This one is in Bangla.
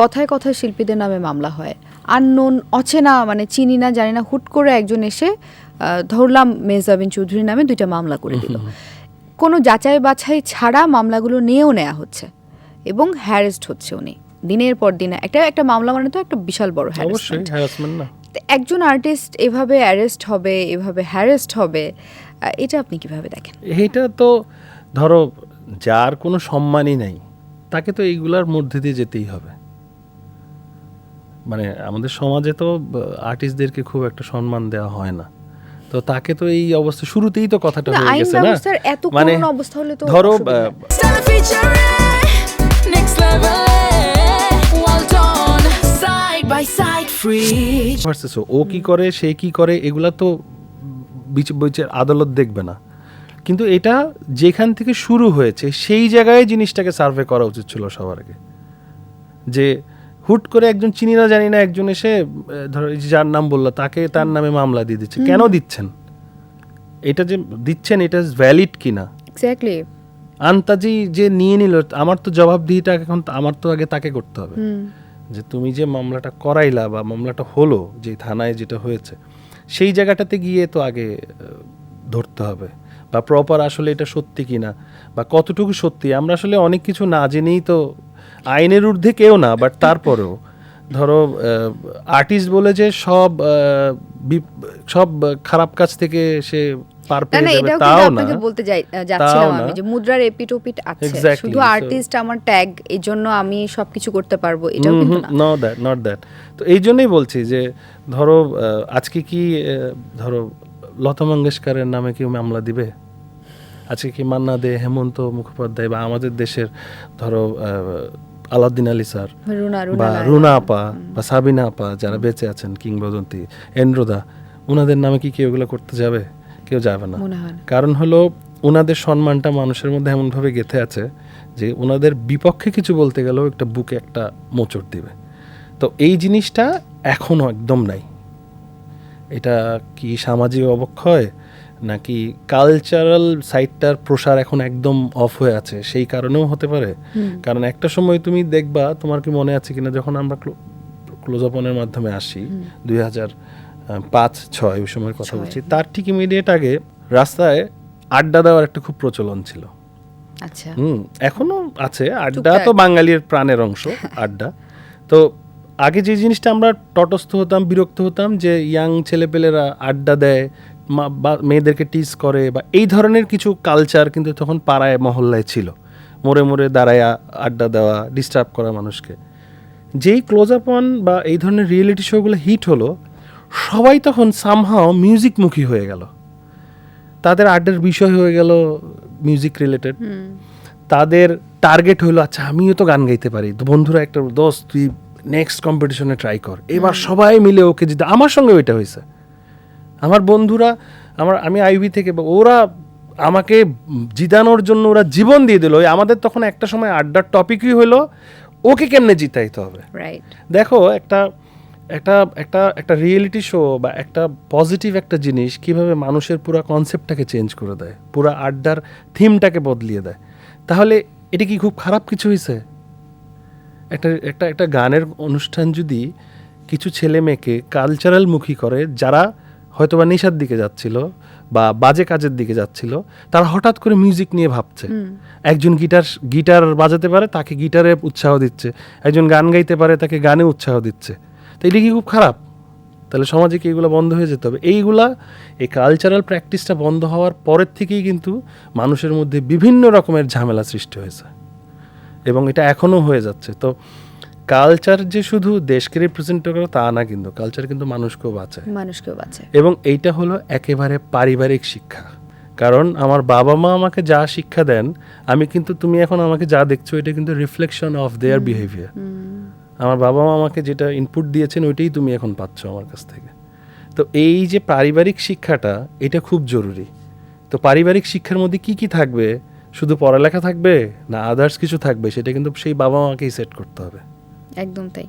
কথায় কথায় শিল্পীদের নামে মামলা হয়। আননোন অচেনা মানে চিনি না জানি না হুট করে একজন এসে ধরলাম মেজাবিন চৌধুরী নামে দুইটা মামলা করে দিল। কোনো যাচাই বাছাই ছাড়া মামলাগুলো নিয়েও নেওয়া হচ্ছে এবং হ্যারেস্ট হচ্ছে উনি। দিনের পর দিন একটা একটা মামলা মানে তো একটা বিশাল বড় হ্যারাসমেন্ট হ্যারাসমেন্ট একজন আর্টিস্ট এভাবে অ্যারেস্ট হবে এভাবে হ্যারেস্ট হবে এটা আপনি কীভাবে দেখেন? এইটা তো ধরো যার কোনো সম্মানই নাই তাকে তো এইগুলার মধ্যে দিয়ে যেতেই হবে। মানে আমাদের সমাজে তো আর্টিস্টদেরকে খুব একটা সম্মান দেওয়া হয় না। তো তাকে তো এই অবস্থা শুরুতেই তো কথাটা হয়ে গেছে না? এত মানে অবস্থা হলে তো ধরো free. ভার্সেস ও কি করে সে কি করে এগুলা তো বিচ- বিচার আদালত দেখবে না। কিন্তু এটা যেখান থেকে শুরু হয়েছে সেই জায়গায় জিনিসটাকে সার্ভে করা উচিত ছিল সবার আগে। যে হুট করে একজন চিনি না জানি না একজন এসে ধরো যার নাম বলল তাকে তার নামে মামলা দিয়ে দিচ্ছে। কেন দিচ্ছেন? এটা যে দিচ্ছেন এটা ভ্যালিড কিনা? এক্স্যাক্টলি আন্তাজি যে নিয়ে নিল আমার তো জবাবদিহিটা এখন আমার তো আগে তাকে করতে হবে। যে তুমি যে মামলাটা করাইলা বা মামলাটা হলো যে থানায় যেটা হয়েছে সেই জায়গাটাতে গিয়ে তো আগে ধরতে হবে। বা প্রপার আসলে এটা সত্যি কিনা বা কতটুকু সত্যি? আমরা আসলে অনেক কিছু না জেনেই তো আইনের ঊর্ধ্বে কেউ না বাট তারপরেও। ধরো আর্টিস্ট বলে যে সব সব খারাপ কাজ থেকে সে পার পেয়ে যাবে তাও না। বলতে যাই যাচ্ছিলাম আমি যে মুদ্রার এপিটোপিট আছে। শুধু আর্টিস্ট আমার ট্যাগ এই জন্য আমি সবকিছু করতে পারব এটাও কিন্তু না। নো দ্যাট নট দ্যাট তো এই জন্যই বলছি যে ধরো আজকে কি ধরো লতা মঙ্গেশকরের নামে কেউ মামলা দিবে? আজকে কি মান্না দে হেমন্ত মুখোপাধ্যায় বা আমাদের দেশের ধরো আহ, আলাউদ্দিন আলী স্যার বা রুনা আপা বা সাবিনা আপা যারা বেঁচে আছেন কিংবদন্তি। এন্দ্রদা ওনাদের নামে কি কেউ এগুলো করতে যাবে? কেউ যাবে না। না। কারণ হলো ওনাদের সম্মানটা মানুষের মধ্যে এমনভাবে গেঁথে আছে যে ওনাদের বিপক্ষে কিছু বলতে গেলেও একটা বুকে একটা মোচড় দিবে। তো এই জিনিসটা এখনও একদম নাই। এটা কি সামাজিক অবক্ষয়? নাকি কালচারাল সাইডটার প্রসার এখন একদম অফ হয়ে আছে? সেই কারণেও হতে পারে। কারণ একটা সময় তুমি দেখবা তোমার কি মনে আছে কিনা যখন আমরা ক্লোজ আপনের মাধ্যমে আসি দুই হাজার পাঁচ ছয় ওই সময়ের কথা বলছি তার ঠিক ইমিডিয়েট আগে রাস্তায় আড্ডা দেওয়ার একটা খুব প্রচলন ছিল। আচ্ছা। হুম এখনও আছে। আড্ডা তো বাঙালির প্রাণের অংশ আড্ডা। তো আগে যে জিনিসটা আমরা তটস্থ হতাম বিরক্ত হতাম যে ইয়াং ছেলেপেলেরা আড্ডা দেয় মা- বা মেয়েদেরকে টিজ করে বা এই ধরনের কিছু কালচার কিন্তু তখন পাড়ায় মহল্লায় ছিল। মোড়ে মোড়ে দাঁড়ায়া আড্ডা দেওয়া ডিস্টার্ব করা মানুষকে। যেই ক্লোজ আপ অন বা এই ধরনের রিয়েলিটি শোগুলো হিট হলো সবাই তখন সামহাও মিউজিকমুখী হয়ে গেল। তাদের আড্ডার বিষয় হয়ে গেল মিউজিক রিলেটেড তাদের টার্গেট হলো আচ্ছা আমিও তো গান গাইতে পারি। তো বন্ধুরা একটা দোস্ত তুই নেক্সট কম্পিটিশনে ট্রাই কর। এবার সবাই মিলে ওকে জিতে আমার সঙ্গে ওইটা হয়েছে। আমার বন্ধুরা আমার আমি আইভি থেকে ওরা আমাকে জিতানোর জন্য ওরা জীবন দিয়ে দিল। ওই আমাদের তখন একটা সময় আড্ডার টপিকই হলো ওকে কেমনে জিতাইতে হবে? দেখো একটা একটা একটা একটা রিয়েলিটি শো বা একটা পজিটিভ একটা জিনিস কীভাবে মানুষের পুরো কনসেপ্টটাকে চেঞ্জ করে দেয় পুরো আড্ডার থিমটাকে বদলিয়ে দেয়। তাহলে এটা কি খুব খারাপ কিছু হয়েছে একটা একটা একটা গানের অনুষ্ঠান যদি কিছু ছেলে মেয়েকে কালচারাল মুখী করে যারা হয়তো বা নেশার দিকে যাচ্ছিল বা বাজে কাজের দিকে যাচ্ছিল তারা হঠাৎ করে মিউজিক নিয়ে ভাবছে। একজন গিটার গিটার বাজাতে পারে তাকে গিটারে উৎসাহ দিচ্ছে। একজন গান গাইতে পারে তাকে গানে উৎসাহ দিচ্ছে। তো এটা কি খুব খারাপ? তাহলে সমাজে কি এগুলো বন্ধ হয়ে যেতে হবে? এইগুলা এই কালচারাল প্র্যাকটিসটা বন্ধ হওয়ার পরের থেকেই কিন্তু মানুষের মধ্যে বিভিন্ন রকমের ঝামেলা সৃষ্টি হয়েছে। এবং এটা এখনও হয়ে যাচ্ছে। তো কালচার যে শুধু দেশকে রিপ্রেজেন্ট করে তা না কিন্তু কালচার কিন্তু মানুষকেও বাঁচায়। মানুষকেও বাঁচে এবং এইটা হলো একেবারে পারিবারিক শিক্ষা। কারণ আমার বাবা মা আমাকে যা শিক্ষা দেন আমি কিন্তু তুমি এখন আমাকে যা দেখছ এটা কিন্তু রিফ্লেকশন অফ দেয়ার বিহেভিয়ার আমার বাবা মা আমাকে যেটা ইনপুট দিয়েছেন ওইটাই তুমি এখন পাচ্ছ আমার কাছ থেকে। তো এই যে পারিবারিক শিক্ষাটা এটা খুব জরুরি। তো পারিবারিক শিক্ষার মধ্যে কি কি থাকবে? শুধু পড়ালেখা থাকবে না আদার্স কিছু থাকবে? সেটা কিন্তু সেই বাবা মাকেই সেট করতে হবে। একদম তাই।